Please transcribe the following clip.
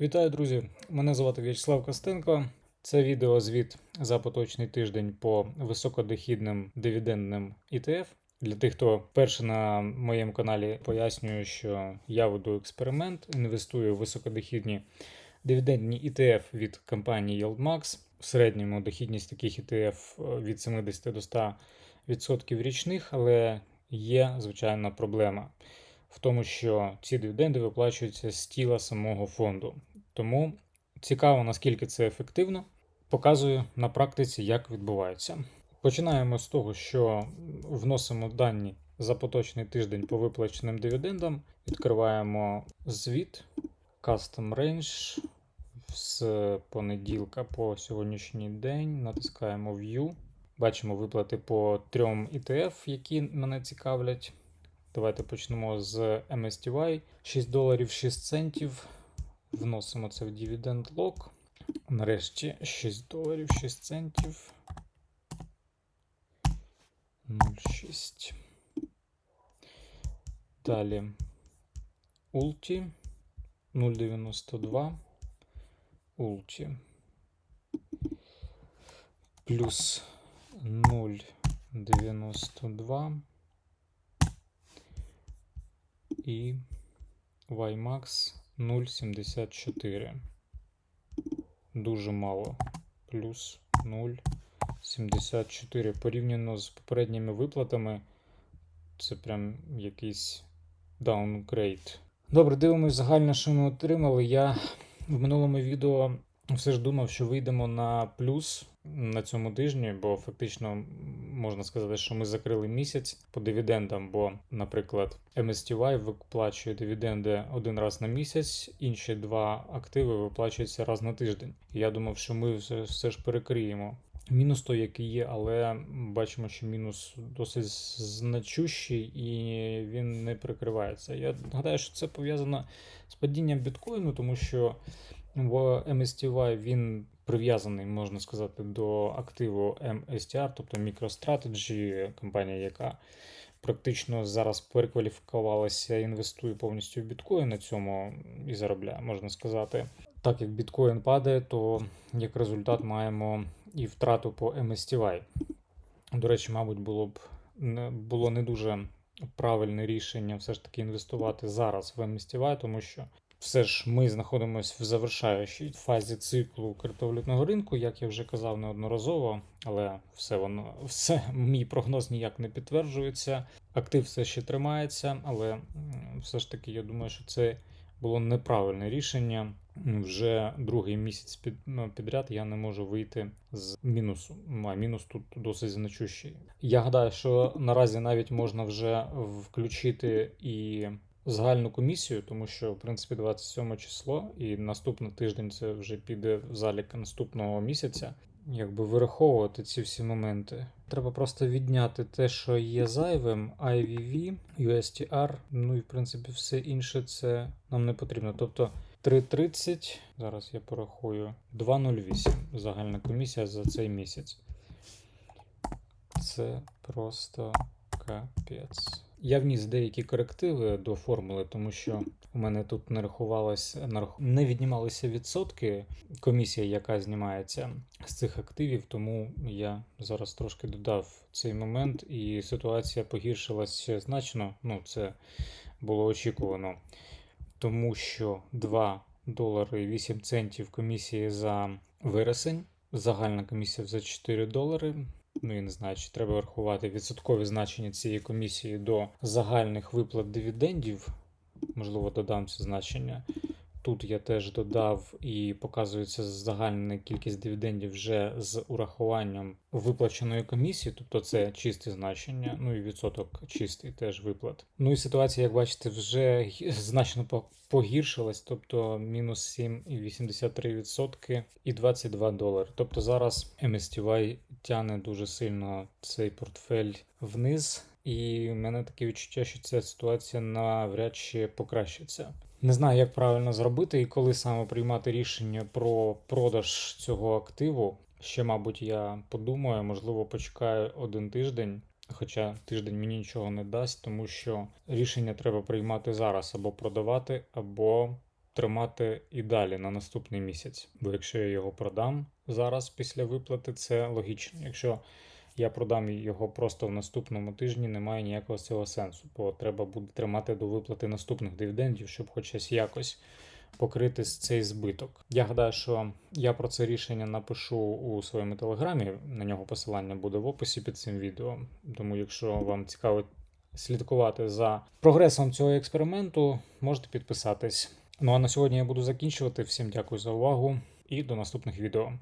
Вітаю, друзі! Мене звати В'ячеслав Костенко. Це відеозвіт за поточний тиждень по високодохідним дивідендним ETF. Для тих, хто вперше на моєму каналі пояснюю, що я веду експеримент, інвестую в високодохідні дивідендні ETF від компанії YieldMax. В середньому дохідність таких ETF від 70 до 100% річних, але є звичайна проблема в тому, що ці дивіденди виплачуються з тіла самого фонду. Тому цікаво, наскільки це ефективно. Показую на практиці, як відбувається. Починаємо з того, що вносимо дані за поточний тиждень по виплаченим дивідендам. Відкриваємо звіт Custom Range з понеділка по сьогоднішній день. Натискаємо View. Бачимо виплати по трьом ETF, які мене цікавлять. Давайте почнемо з MSTY. 6 доларів 6 центів. Вносимо це в Dividend Log. Нарешті 6 доларів 6 центів. 0,6. Далі Ulti 0,92. Ulti. Плюс 0,92 і YMAX 0,74. Дуже мало. Плюс 0,74. Порівняно з попередніми виплатами. Це прям якийсь даунгрейд. Добре, дивимось загально, що ми отримали. Я в минулому відео все ж думав, що вийдемо на плюс на цьому тижні, бо фактично можна сказати, що ми закрили місяць по дивідендам. Бо, наприклад, MSTY виплачує дивіденди один раз на місяць, інші два активи виплачуються раз на тиждень. Я думав, що ми все, все ж перекриємо. Мінус той, який є, але бачимо, що мінус досить значущий і він не прикривається. Я гадаю, що це пов'язано з падінням біткоїну, тому що в MSTY він прив'язаний, можна сказати, до активу MSTR, тобто MicroStrategy, компанія, яка практично зараз перекваліфікувалася, інвестує повністю в біткоін на цьому і заробляє, можна сказати. Так як біткоін падає, то як результат маємо і втрату по MSTY. До речі, мабуть, було б не було не дуже правильне рішення все ж таки інвестувати зараз в MSTY, тому що все ж ми знаходимося в завершаючій фазі циклу криптовалютного ринку, як я вже казав неодноразово, але все воно все мій прогноз ніяк не підтверджується. Актив все ще тримається, але все ж таки я думаю, що це було неправильне рішення. Вже другий місяць під, ну, підряд я не можу вийти з мінусу. А мінус тут досить значущий. Я гадаю, що наразі навіть можна вже включити і загальну комісію, тому що в принципі 27 число, і наступний тиждень це вже піде в залік наступного місяця. Якби вираховувати ці всі моменти. Треба просто відняти те, що є зайвим, IVV, USTR, ну і в принципі все інше це нам не потрібно. Тобто 3.30, зараз я порахую, 2.08 загальна комісія за цей місяць. Це просто капець. Я вніс деякі корективи до формули, тому що у мене тут не рахувалось, не віднімалися відсотки комісія, яка знімається з цих активів. Тому я зараз трошки додав цей момент, і ситуація погіршилася значно. Ну, це було очікувано, тому що 2 долари 8 центів комісії за вересень, загальна комісія за 4 долари. Ну, я не знаю, чи треба врахувати відсоткові значення цієї комісії до загальних виплат дивідендів. Можливо, додам це значення. Тут я теж додав і показується загальна кількість дивідендів вже з урахуванням виплаченої комісії, тобто це чисте значення, ну і відсоток чистий теж виплат. Ну і ситуація, як бачите, вже значно погіршилась, тобто мінус 7,83% і 22 долари. Тобто зараз MSTY тягне дуже сильно цей портфель вниз. І в мене таке відчуття, що ця ситуація навряд чи покращиться. Не знаю, як правильно зробити і коли саме приймати рішення про продаж цього активу. Ще, мабуть, я подумаю, можливо, почекаю один тиждень, хоча тиждень мені нічого не дасть, тому що рішення треба приймати зараз або продавати, або тримати і далі на наступний місяць. Бо якщо я його продам зараз після виплати, це логічно. Якщо я продам його просто в наступному тижні, немає ніякого цього сенсу, бо треба буде тримати до виплати наступних дивідендів, щоб хоч якось покрити цей збиток. Я гадаю, що я про це рішення напишу у своєму телеграмі. На нього посилання буде в описі під цим відео. Тому, якщо вам цікаво слідкувати за прогресом цього експерименту, можете підписатись. Ну а на сьогодні я буду закінчувати. Всім дякую за увагу і до наступних відео.